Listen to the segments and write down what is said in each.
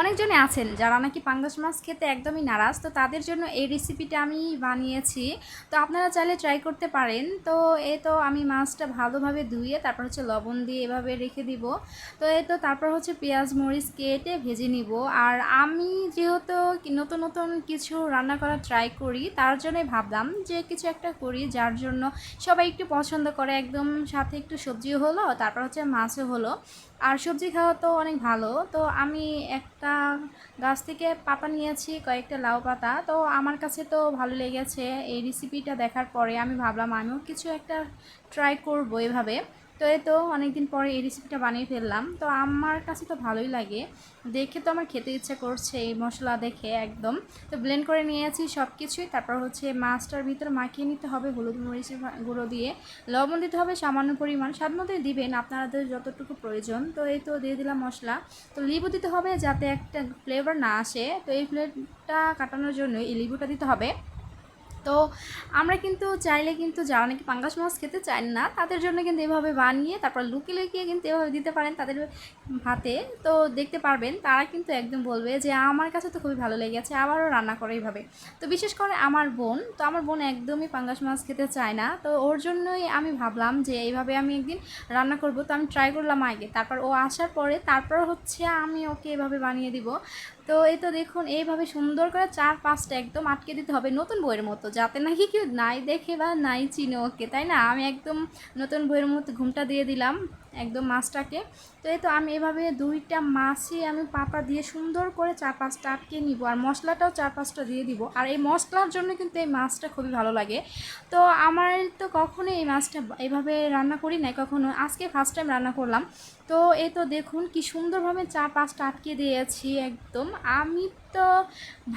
অনেকজনে আছেন যারা নাকি পাঙ্গাস মাছ খেতে একদমই নারাজ, তো তাদের জন্য এই রেসিপিটা আমি বানিয়েছি। তো আপনারা চাইলে ট্রাই করতে পারেন। তো এ তো আমি মাছটা ভালোভাবে ধুয়ে তারপর হচ্ছে লবণ দিয়ে এভাবে রেখে দিব। তো এ তো তারপর হচ্ছে পেঁয়াজ, মরিচ কেটে ভেজে নিব। আর আমি যেহেতু নতুন নতুন কিছু রান্না করা ট্রাই করি, তার জন্যই ভাবলাম যে কিছু একটা করি, যার জন্য সবাই একটু পছন্দ করে। একদম সাথে একটু সবজিও হলো, তারপর হচ্ছে মাছও হলো। আর সবজি খাওয়া তো অনেক ভালো। তো আমি একটা গাছ থেকে পাতা নিয়েছি, কয়েকটা লাউ পাতা। তো আমার কাছে তো ভালো লেগেছে এই রেসিপিটা দেখার পরে আমি ভাবলাম আমিও কিছু একটা ট্রাই করব এভাবে। তো এই তো অনেকদিন পরে এই রেসিপিটা বানিয়ে ফেললাম। তো আমার কাছে তো ভালোই লাগে। দেখে তো আমার খেতে ইচ্ছে করছে এই মশলা দেখে একদম। তো ব্লেন্ড করে নিয়েছি সব কিছুই তারপর হচ্ছে মাছটার ভিতরে মাখিয়ে নিতে হবে হলুদ মরিচের ভা- গুঁড়ো দিয়ে। লবণ দিতে হবে সামান্য পরিমাণ। স্বাদ মতোই দিবেন আপনাদের যতটুকু প্রয়োজন। তো এই তো দিয়ে দিলাম মশলা। তো লেবু দিতে হবে যাতে একটা ফ্লেভার না আসে। তো এই ফ্লেভারটা কাটানোর জন্য এই লেবুটা দিতে হবে। তো আমরা কিন্তু চাইলে কিন্তু যারা নাকি পাঙ্গাস মাছ খেতে চান না, তাদের জন্য কিন্তু এভাবে বানিয়ে, তারপর লুকিয়ে লুকিয়ে কিন্তু এভাবে দিতে পারেন তাদের হাতে। তো দেখতে পারবেন, তারা কিন্তু একদম বলবে যে, আমার কাছে তো খুবই ভালো লেগেছে, আবারও রান্না করে এইভাবে। তো বিশেষ করে আমার বোন, তো আমার বোন একদমই পাঙ্গাস মাছ খেতে চায় না। তো ওর জন্যই আমি ভাবলাম যে, এইভাবে আমি একদিন রান্না করব। তো আমি ট্রাই করলাম আগে, তারপর ও আসার পরে তারপর হচ্ছে আমি ওকে এভাবে বানিয়ে দিব। তো এই তো দেখুন, এইভাবে সুন্দর করে চার পাঁচটা একদম আটকে দিতে হবে নতুন বইয়ের মতো যাতে নাকি কেউ নাই দেখে বা নাই চিনে ওকে, তাই না? আমি একদম নতুন বইয়ের মধ্যে ঘুমটা দিয়ে দিলাম, একদম মাছটাকে। তো এই তো আমি এভাবে দুইটা মাছই আমি পাতা দিয়ে সুন্দর করে চার পাঁচটা আটকে নিব আর মশলাটাও চার পাঁচটা দিয়ে দিব। আর এই মশলার জন্য কিন্তু এই মাছটা খুবই ভালো লাগে। তো আমার তো কখনো এই মাছটা এভাবে রান্না করি নাই, কখনো। আজকে ফার্স্ট টাইম রান্না করলাম। তো এই তো দেখুন কি সুন্দরভাবে চা পাঁচটা আটকে দিয়েছি একদম। আমি তো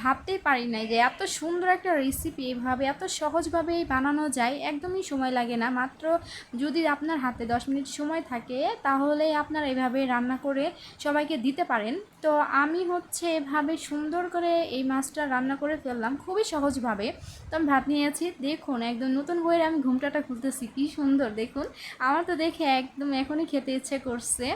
ভাবতেই পারি নাই যে এত সুন্দর একটা রেসিপি এভাবে এত সহজভাবেই বানানো যায়, একদমই সময় লাগে না। মাত্র যদি আপনার হাতে দশ মিনিট সময় থাকে, তাহলে আপনার এভাবে রান্না করে সবাইকে দিতে পারেন। তো আমি হচ্ছে এভাবে সুন্দর করে এই মাছটা রান্না করে ফেললাম, খুবই সহজভাবে। তো আমি ভাত নিয়েছি, দেখুন, একদম নতুন বইয়ের আমি ঘুমটাটা খুলতেছি কি সুন্দর দেখুন। আমার তো দেখে একদম এখনই খেতে ইচ্ছে করছে।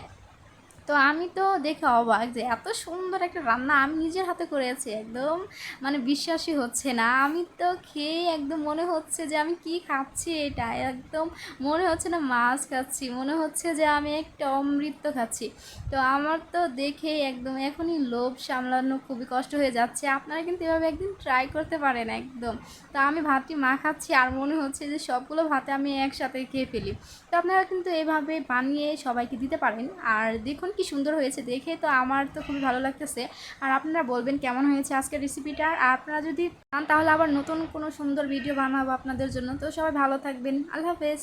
তো আমি তো দেখে অবাক যে এত সুন্দর একটা রান্না আমি নিজের হাতে করেছি, একদম মানে বিশ্বাসই হচ্ছে না। আমি তো খেয়ে একদম মনে হচ্ছে যে আমি কি খাচ্ছি এটা, একদম মনে হচ্ছে না মাছ খাচ্ছি, মনে হচ্ছে যে আমি একটা অমৃত খাচ্ছি। তো আমার তো দেখে একদম এখনই লোভ সামলানো খুবই কষ্ট হয়ে যাচ্ছে। আপনারা কিন্তু এভাবে একদিন ট্রাই করতে পারেন একদম। তো আমি ভাতটি মা খাচ্ছি আর মনে হচ্ছে যে সবগুলো ভাতে আমি একসাথে খেয়ে ফেলি। তো আপনারা কিন্তু এভাবে বানিয়ে সবাইকে দিতে পারেন। আর দেখুন কি সুন্দর হয়েছে দেখে, তো আমার তো খুবই ভালো লাগতেছে। আর আপনারা বলবেন কেমন হয়েছে আজকের রেসিপিটা আর আপনারা যদি চান তাহলে আবার নতুন কোনো সুন্দর ভিডিও বানাবো আপনাদের জন্য। তো সবাই ভালো থাকবেন। আল্লাহ হাফেজ।